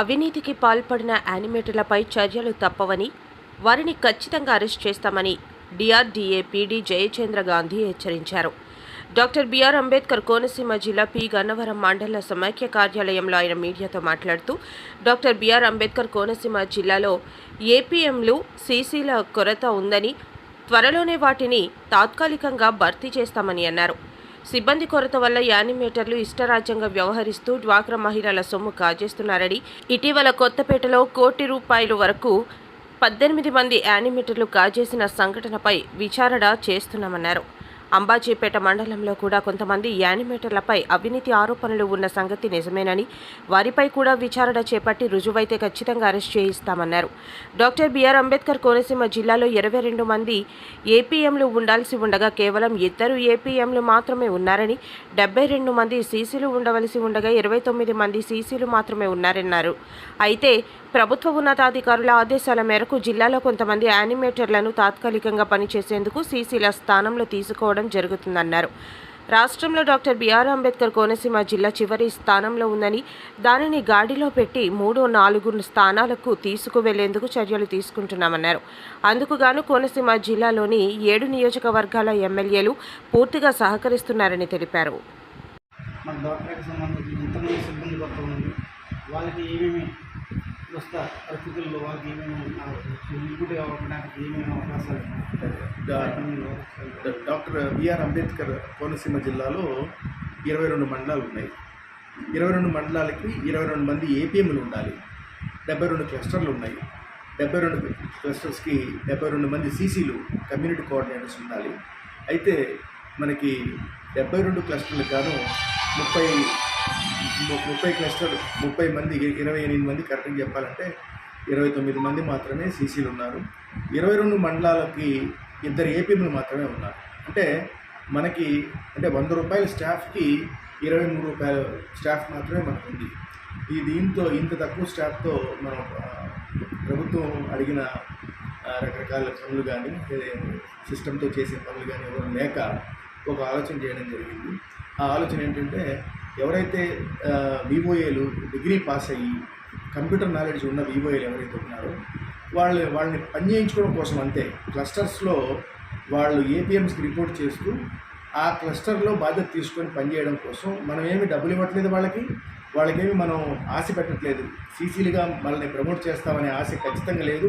అవినీతికి పాల్పడిన యానిమేటర్లపై చర్యలు తప్పవని వారిని ఖచ్చితంగా అరెస్ట్ చేస్తామని డిఆర్డీఏ పీడీ జయచంద్ర గాంధీ హెచ్చరించారు. డాక్టర్ బిఆర్ అంబేద్కర్ కోనసీమ జిల్లా పి. గన్నవరం మండల సమైక్య కార్యాలయంలో ఆయన మీడియాతో మాట్లాడుతూ డాక్టర్ బిఆర్ అంబేద్కర్ కోనసీమ జిల్లాలో ఏపీఎంలు సీసీల కొరత ఉందని త్వరలోనే వాటిని తాత్కాలికంగా భర్తీ చేస్తామని అన్నారు. సిబ్బంది కొరత వల్ల యానిమేటర్లు ఇష్టరాజ్యంగా వ్యవహరిస్తూ డ్వాక్రా మహిళల సొమ్ము కాజేస్తున్నారని. ఇటీవల కొత్తపేటలో కోటి రూపాయల వరకు పద్దెనిమిది మంది యానిమేటర్లు కాజేసిన సంఘటనపై విచారణ చేస్తున్నామన్నారు. అంబాజీపేట మండలంలో కూడా కొంతమంది యానిమేటర్లపై అవినీతి ఆరోపణలు ఉన్న సంగతి నిజమేనని వారిపై కూడా విచారణ చేపట్టి రుజువైతే ఖచ్చితంగా అరెస్ట్ చేయిస్తామన్నారు. డాక్టర్ బిఆర్ అంబేద్కర్ కోనసీమ జిల్లాలో ఇరవై రెండు మంది ఏపీఎంలు ఉండాల్సి ఉండగా కేవలం ఇద్దరు ఏపీఎంలు మాత్రమే ఉన్నారని డెబ్బై రెండు మంది సీసీలు ఉండవలసి ఉండగా ఇరవై తొమ్మిది మంది సీసీలు మాత్రమే ఉన్నారన్నారు. అయితే ప్రభుత్వ ఉన్నతాధికారుల ఆదేశాల మేరకు జిల్లాలో కొంతమంది యానిమేటర్లను తాత్కాలికంగా పనిచేసేందుకు సీసీల స్థానంలో తీసుకోవడం జరుగుతుందన్నారు. రాష్ట్రంలో డాక్టర్ బిఆర్ అంబేద్కర్ కోనసీమ జిల్లా చివరి స్థానంలో ఉందని దానిని గాడిలో పెట్టి మూడు నాలుగు స్థానాలకు తీసుకువెళ్ళేందుకు చర్యలు తీసుకుంటున్నామన్నారు. అందుకుగాను కోనసీమ జిల్లాలోని ఏడు నియోజకవర్గాల ఎమ్మెల్యేలు పూర్తిగా సహకరిస్తున్నారని తెలిపారు. వాళ్ళకి ఏమేమి ప్రస్తుత పరిస్థితుల్లో వాళ్ళకి ఏమేమి ఇన్పుట్ అవ్వడానికి అవకాశాలు డాక్టర్ బిఆర్ అంబేద్కర్ కోనసీమ జిల్లాలో ఇరవై రెండు మండలాలు ఉన్నాయి. ఇరవై రెండు మండలాలకి ఇరవై రెండు మంది ఏపీఎంలు ఉండాలి. డెబ్బై రెండు క్లస్టర్లు ఉన్నాయి. డెబ్బై రెండు క్లస్టర్స్కి డెబ్బై రెండు మంది సీసీలు కమ్యూనిటీ కోఆర్డినేటర్స్ ఉండాలి. అయితే మనకి డెబ్బై రెండు క్లస్టర్లకు గాను ముప్పై ముప్పై క్లస్టర్ ముప్పై మంది ఇరవై ఎనిమిది మంది కరెక్ట్గా చెప్పాలంటే ఇరవై తొమ్మిది మంది మాత్రమే సీసీలు ఉన్నారు. ఇరవై రెండు మండలాలకి ఇద్దరు ఏపీలు మాత్రమే ఉన్నారు. అంటే మనకి అంటే వంద రూపాయల స్టాఫ్కి ఇరవై మూడు రూపాయల స్టాఫ్ మాత్రమే మనకు ఉంది ఈ దీంతో ఇంత తక్కువ స్టాఫ్తో మనం ప్రభుత్వం అడిగిన రకరకాల పనులు కానీ సిస్టంతో చేసే పనులు కానీ ఎవరు లేక ఒక ఆలోచన చేయడం జరిగింది. ఆ ఆలోచన ఏంటంటే ఎవరైతే వివోఏలు డిగ్రీ పాస్ అయ్యి కంప్యూటర్ నాలెడ్జ్ ఉన్న వివోఏలు ఎవరైతే ఉన్నారో వాళ్ళు వాళ్ళని పని చేయించుకోవడం కోసం అంతే. క్లస్టర్స్లో వాళ్ళు ఏపీఎంస్కి రిపోర్ట్ చేస్తూ ఆ క్లస్టర్లో బాధ్యత తీసుకొని పనిచేయడం కోసం మనం ఏమి డబ్బులు ఇవ్వట్లేదు వాళ్ళకి వాళ్ళకేమి మనం ఆశ పెట్టట్లేదు. సీసీలుగా వాళ్ళని ప్రమోట్ చేస్తామనే ఆశ ఖచ్చితంగా లేదు.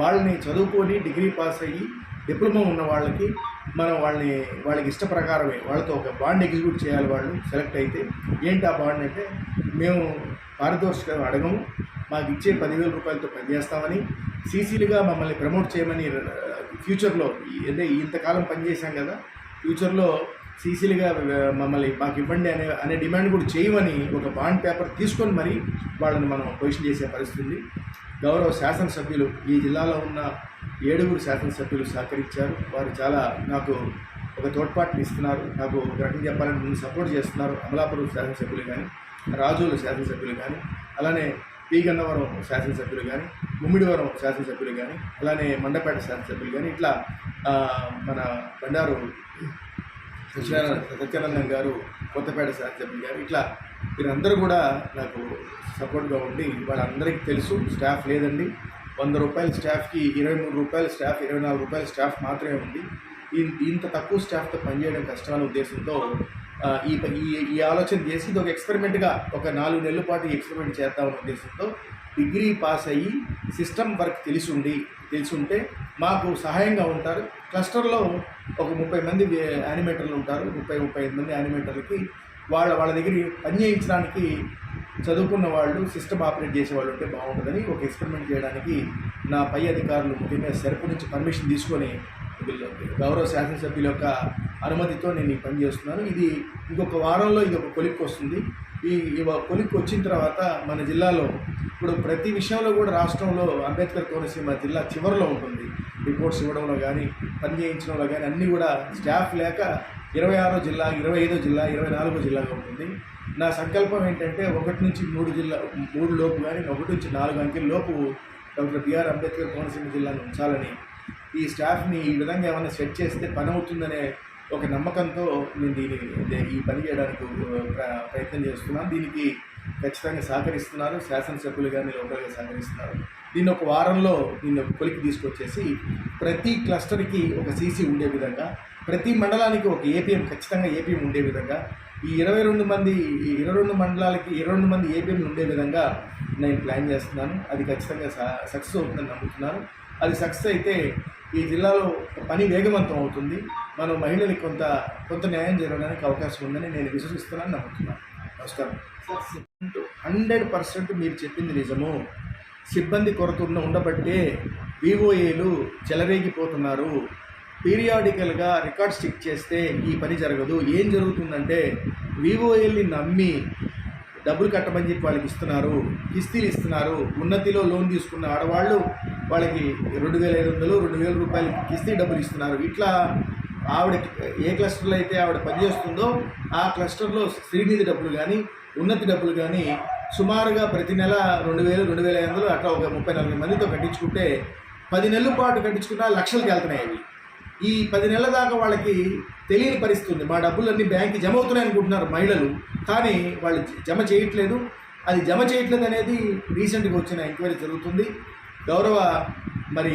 వాళ్ళని చదువుకొని డిగ్రీ పాస్ అయ్యి డిప్లొమా ఉన్న వాళ్ళకి మనం వాళ్ళని వాళ్ళకి ఇష్ట ప్రకారమే వాళ్ళతో ఒక బాండ్ ఎగ్జిక్యూట్ చేయాలి వాళ్ళు సెలెక్ట్ అయితే. ఏంటి ఆ బాండ్ అంటే మేము పారితోషికం అడగము మాకు ఇచ్చే పదివేల రూపాయలతో పనిచేస్తామని సీసీలుగా మమ్మల్ని ప్రమోట్ చేయమని ఫ్యూచర్లో అంటే ఇంతకాలం పనిచేశాం కదా ఫ్యూచర్లో సీసీలుగా మమ్మల్ని మాకు ఇవ్వండి అనే అనే డిమాండ్ కూడా చేయమని ఒక బాండ్ పేపర్ తీసుకొని మరి వాళ్ళని మనం పొజిషన్ చేసే పరిస్థితి ఉంది. గౌరవ శాసనసభ్యులు ఈ జిల్లాలో ఉన్న ఏడుగురు శాసనసభ్యులు సహకరించారు. వారు చాలా నాకు ఒక తోడ్పాటుని ఇస్తున్నారు. నాకు ఒక రకంగా ముందు సపోర్ట్ చేస్తున్నారు. అమలాపురం శాసనసభ్యులు కానీ రాజుల శాసనసభ్యులు కానీ అలానే పి. గన్నవరం శాసనసభ్యులు కానీ ముమ్మిడివరం శాసనసభ్యులు కానీ అలానే మండపేట శాసనసభ్యులు కానీ ఇట్లా మన బండారు సత్యానందం గారు కొత్తపేట శాసనసభ్యులు గారు ఇట్లా వీరందరూ కూడా నాకు సపోర్ట్గా ఉండి వాళ్ళందరికీ తెలుసు. స్టాఫ్ లేదండి. వంద రూపాయల స్టాఫ్కి ఇరవై మూడు రూపాయల స్టాఫ్ ఇరవై నాలుగు రూపాయల స్టాఫ్ మాత్రమే ఉంది. ఇంత తక్కువ స్టాఫ్తో పనిచేయడం కష్టమైన ఉద్దేశంతో ఈ ఈ ఈ ఆలోచన చేసి ఇది ఒక ఎక్స్పెరిమెంట్గా ఒక నాలుగు నెలల పాటు ఎక్స్పెరిమెంట్ చేద్దామనే ఉద్దేశంతో డిగ్రీ పాస్ అయ్యి సిస్టమ్ వర్క్ తెలిసి ఉండి తెలిసి ఉంటే మాకు సహాయంగా ఉంటారు. క్లస్టర్లో ఒక ముప్పై మంది యానిమేటర్లు ఉంటారు. ముప్పై ముప్పై ఐదు మంది యానిమేటర్లకి వాళ్ళ వాళ్ళ దగ్గర పని చేయించడానికి చదువుకున్న వాళ్ళు సిస్టమ్ ఆపరేట్ చేసే వాళ్ళు ఉంటే బాగుంటుందని ఒక ఎక్స్పెరిమెంట్ చేయడానికి నా పై అధికారులు ముఖ్యంగా సెరపు నుంచి పర్మిషన్ తీసుకొని గౌరవ శాసనసభ్యుల యొక్క అనుమతితో నేను ఈ పని చేస్తున్నాను. ఇది ఇంకొక వారంలో ఇది ఒక కొలిక్కి వస్తుంది. ఈ ఈ కొలిక్కి వచ్చిన తర్వాత మన జిల్లాలో ఇప్పుడు ప్రతి విషయంలో కూడా రాష్ట్రంలో అంబేద్కర్ కోనసీమ జిల్లా చివరిలో ఉంటుంది. రిపోర్ట్స్ ఇవ్వడంలో కానీ పని చేయించడంలో కానీ అన్నీ కూడా స్టాఫ్ లేక ఇరవై ఆరో జిల్లా ఇరవై ఐదో జిల్లా ఇరవై నాలుగో జిల్లాగా ఉంటుంది. నా సంకల్పం ఏంటంటే ఒకటి నుంచి మూడు జిల్లా మూడు లోపు కానీ ఒకటి నుంచి నాలుగు అంకెల లోపు డాక్టర్ బిఆర్ అంబేద్కర్ కోనసీమ జిల్లాను ఉంచాలని. ఈ స్టాఫ్ని ఈ విధంగా ఏమైనా సెట్ చేస్తే పని అవుతుందనే ఒక నమ్మకంతో నేను దీని ఈ పని చేయడానికి ప్రయత్నం చేస్తున్నాను. దీనికి ఖచ్చితంగా సహకరిస్తున్నారు. శాసనసభ్యులు కానీ లోకల్గా సహకరిస్తున్నారు. దీన్ని ఒక వారంలో దీన్ని ఒక కొలికి తీసుకొచ్చేసి ప్రతి క్లస్టర్కి ఒక సీసీ ఉండే విధంగా ప్రతి మండలానికి ఒక ఏపీఎం ఖచ్చితంగా ఏపీఎం ఉండే విధంగా ఈ ఇరవై రెండు మంది ఈ ఇరవై రెండు మండలాలకి ఇరవై రెండు మంది ఏపీఎం ఉండే విధంగా నేను ప్లాన్ చేస్తున్నాను. అది ఖచ్చితంగా సక్సెస్ అవుతుందని నమ్ముతున్నాను. అది సక్సెస్ అయితే ఈ జిల్లాలో పని వేగవంతం అవుతుంది. మనం మహిళలకు కొంత కొంత న్యాయం జరగడానికి అవకాశం ఉందని నేను విశ్వసిస్తున్నాను నమ్ముతున్నాను. నమస్కారం. హండ్రెడ్ పర్సెంట్ మీరు చెప్పింది నిజము. సిబ్బంది కొరత ఉన్న ఉండబట్టే వివోఏలు చెలరేగిపోతున్నారు. పీరియాడికల్గా రికార్డ్స్ చెక్ చేస్తే ఈ పని జరగదు. ఏం జరుగుతుందంటే వివోఏల్ని నమ్మి డబ్బులు కట్టమని చెప్పి వాళ్ళకి ఇస్తున్నారు. కిస్తీలు ఇస్తున్నారు. ఉన్నతిలో లోన్ తీసుకున్న ఆడవాళ్ళు వాళ్ళకి రెండు వేల ఐదు వందలు రెండు వేల రూపాయలు కిస్తీ డబ్బులు ఇస్తున్నారు. ఇట్లా ఆవిడ ఏ క్లస్టర్లో అయితే ఆవిడ పనిచేస్తుందో ఆ క్లస్టర్లో శ్రీనిధి డబ్బులు కానీ ఉన్నతి డబ్బులు కానీ సుమారుగా ప్రతి నెల రెండు వేలు రెండు వేల ఐదు వందలు అట్లా ఒక ముప్పై నలభై మందితో కట్టించుకుంటే పది నెలల పాటు కట్టించుకున్నా లక్షలకు వెళ్తున్నాయి అవి. ఈ పది నెలల దాకా వాళ్ళకి తెలియని పరిస్థితుంది మా డబ్బులన్నీ బ్యాంక్కి జమ అవుతున్నాయి అనుకుంటున్నారు మహిళలు. కానీ వాళ్ళు జమ చేయట్లేదు. అది జమ చేయట్లేదు అనేది రీసెంట్గా వచ్చిన ఎంక్వైరీ జరుగుతుంది. గౌరవ మరి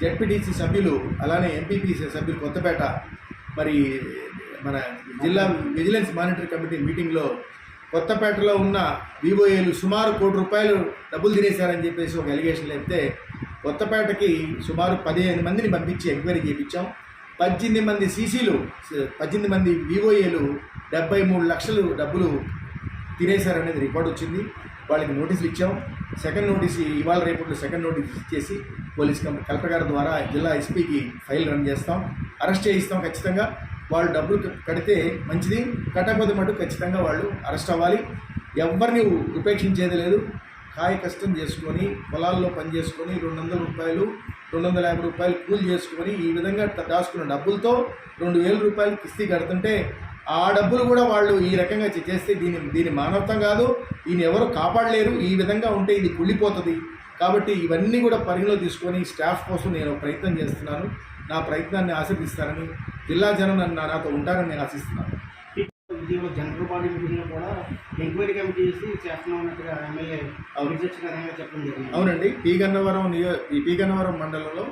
జెడ్పీటీసీ సభ్యులు అలానే ఎంపీపీసీ సభ్యులు కొత్తపేట మరి మన జిల్లా విజిలెన్స్ మానిటరీ కమిటీ మీటింగ్లో కొత్తపేటలో ఉన్న వివోఏలు సుమారు కోటి రూపాయలు డబ్బులు తినేశారని చెప్పేసి ఒక ఎలిగేషన్ లేపితే కొత్తపేటకి సుమారు పదిహేను మందిని పంపించి ఎంక్వైరీ చేయించాం పద్దెనిమిది మంది సీసీలు పద్దెనిమిది మంది వివోఏలు డెబ్బై మూడు లక్షలు డబ్బులు తినేశారనేది రికార్డ్ వచ్చింది. వాళ్ళకి నోటీసులు ఇచ్చాం. సెకండ్ నోటీస్ ఇవాళ రేపట్లో సెకండ్ నోటీస్ ఇచ్చేసి పోలీస్ కలెక్టర్ గారి ద్వారా జిల్లా ఎస్పీకి ఫైల్ రన్ చేస్తాం. అరెస్ట్ చేయిస్తాం ఖచ్చితంగా. వాళ్ళు డబ్బులు కడితే మంచిది. కట్టకపోతే మటు ఖచ్చితంగా వాళ్ళు అరెస్ట్ అవ్వాలి. ఎవరిని ఉపేక్షించేది లేదు. కాయ కష్టం చేసుకొని పొలాల్లో పని చేసుకొని రెండు వందల రూపాయలు రెండు వందల యాభై రూపాయలు కూలి చేసుకొని ఈ విధంగా దాచుకున్న డబ్బులతో రెండు వేల రూపాయలు కిస్తీ కడుతుంటే ఆ డబ్బులు కూడా వాళ్ళు ఈ రకంగా చేస్తే దీని దీని మానవత్వం కాదు దీన్ని ఎవరు కాపాడలేరు ఈ విధంగా ఉంటే ఇది కుళ్ళిపోతుంది. కాబట్టి ఇవన్నీ కూడా పరిగణలో తీసుకొని స్టాఫ్ కోసం నేను ప్రయత్నం చేస్తున్నాను. నా ప్రయత్నాన్ని ఆశీర్దిస్తానని జిల్లా జనం నన్ను నాతో ఉంటారని నేను ఆశిస్తున్నాను. జనరల్ బాడీ మీటింగ్లో కూడా ఎంక్వైరీ కమిటీ చేసి చేస్తున్నాం అన్నట్టుగా ఎమ్మెల్యే రీసెర్చ్ గారంగా చెప్పడం జరిగింది. అవునండి. పీ. గన్నవరం నియో ఈ పీ. గన్నవరం మండలంలో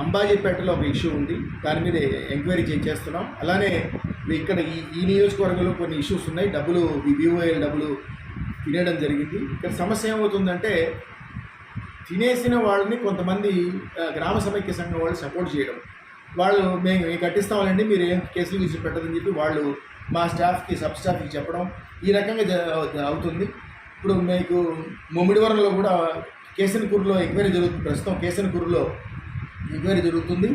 అంబాజీపేటలో ఒక ఇష్యూ ఉంది. దాని మీద ఎంక్వైరీ చేస్తున్నాం. అలానే ఇక్కడ ఈ ఈ నియోజకవర్గంలో కొన్ని ఇష్యూస్ ఉన్నాయి. డబ్బులు ఈ బీఓఎల్ డబ్బులు తినేయడం జరిగింది. ఇక్కడ సమస్య ఏమవుతుందంటే తినేసిన వాళ్ళని కొంతమంది గ్రామ సమైక్య సంఘం వాళ్ళు సపోర్ట్ చేయడం. వాళ్ళు మేము మేము కట్టిస్తామండి మీరు ఏం కేసులు గీసులు పెట్టదని చెప్పి వాళ్ళు మా స్టాఫ్కి సబ్ స్టాఫ్కి చెప్పడం ఈ రకంగా జ- అవుతుంది. ఇప్పుడు మీకు ముమ్మిడివరంలో కూడా కేసనకూరులో ఎంక్వైరీ జరుగుతుంది. ప్రస్తుతం కేసనకూరులో ఎంక్వైరీ జరుగుతుంది.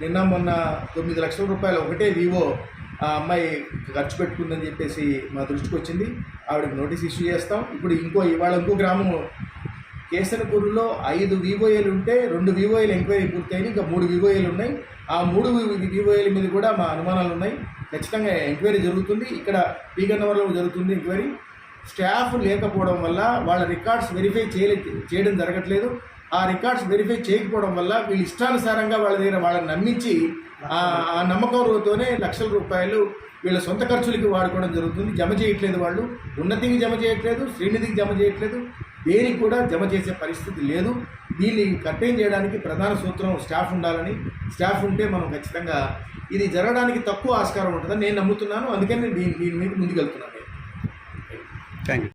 నిన్న మొన్న తొమ్మిది లక్షల రూపాయలు ఒకటే వివో ఆ అమ్మాయి ఖర్చు పెట్టుకుందని చెప్పేసి మా దృష్టికి వచ్చింది. ఆవిడకి నోటీస్ ఇష్యూ చేస్తాం. ఇప్పుడు ఇంకో ఇవాళ ఇంకో గ్రామం కేసనపూర్లో ఐదు వివోఏలు ఉంటే రెండు వివోఏలు ఎంక్వైరీ పూర్తయింది ఇంకా మూడు వివోఏలు ఉన్నాయి. ఆ మూడు వివోఏల మీద కూడా మా అనుమానాలు ఉన్నాయి. ఖచ్చితంగా ఎంక్వైరీ జరుగుతుంది. ఇక్కడ పీగన్నవరంలో జరుగుతుంది ఎంక్వైరీ. స్టాఫ్ లేకపోవడం వల్ల వాళ్ళ రికార్డ్స్ వెరిఫై చేయలే చేయడం జరగట్లేదు. ఆ రికార్డ్స్ వెరిఫై చేయకపోవడం వల్ల వీళ్ళు ఇష్టానుసారంగా వాళ్ళ దగ్గర వాళ్ళని నమ్మించి ఆ నమ్మకం నమ్మకంతోనే లక్షల రూపాయలు వీళ్ళ సొంత ఖర్చులకి వాడుకోవడం జరుగుతుంది. జమ చేయట్లేదు వాళ్ళు. ఉన్నతికి జమ చేయట్లేదు శ్రీనిధికి జమ చేయట్లేదు. దేనికి కూడా జమ చేసే పరిస్థితి లేదు. దీన్ని కట్టేం చేయడానికి ప్రధాన సూత్రం స్టాఫ్ ఉండాలని. స్టాఫ్ ఉంటే మనం ఖచ్చితంగా ఇది జరగడానికి తక్కువ ఆస్కారం ఉంటుందని నేను నమ్ముతున్నాను. అందుకని నేను దీని దీని మీద ముందుకెళ్తున్నాను థ్యాంక్ యూ